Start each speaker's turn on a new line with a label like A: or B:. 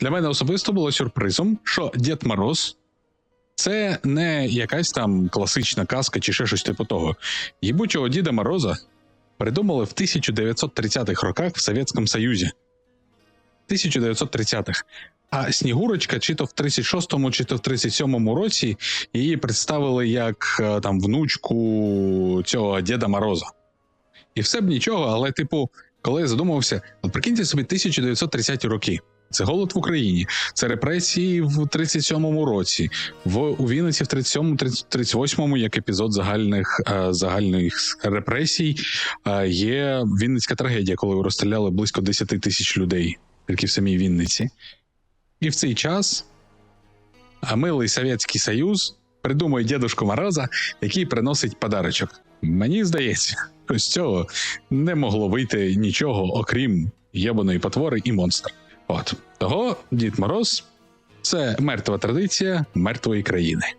A: Для мене особисто було сюрпризом, що Дід Мороз це не якась там класична казка чи ще щось типу того. Їбучого Діда Мороза придумали в 1930-х роках в Совєтському Союзі. 1930-х. А Снігурочка, чи то в 36-му, чи то в 37-му році її представили як е, там внучку цього Діда Мороза. І все б нічого, але, типу, коли я задумався, от прикиньте собі 1930-ті роки. Це голод в Україні, це репресії в 37-му році, в у Вінниці в 37-му, 38-му, як епізод загальних е, загальних репресій. е, є Вінницька трагедія, коли розстріляли близько 10 тисяч людей, тільки в самій Вінниці. І в цей час милий Совєтський Союз придумує Дідушку Мороза, який приносить подарочок. Мені здається, з цього не могло вийти нічого, окрім єбаної потвори і монстра. От того Дід Мороз це мертва традиція мертвої країни.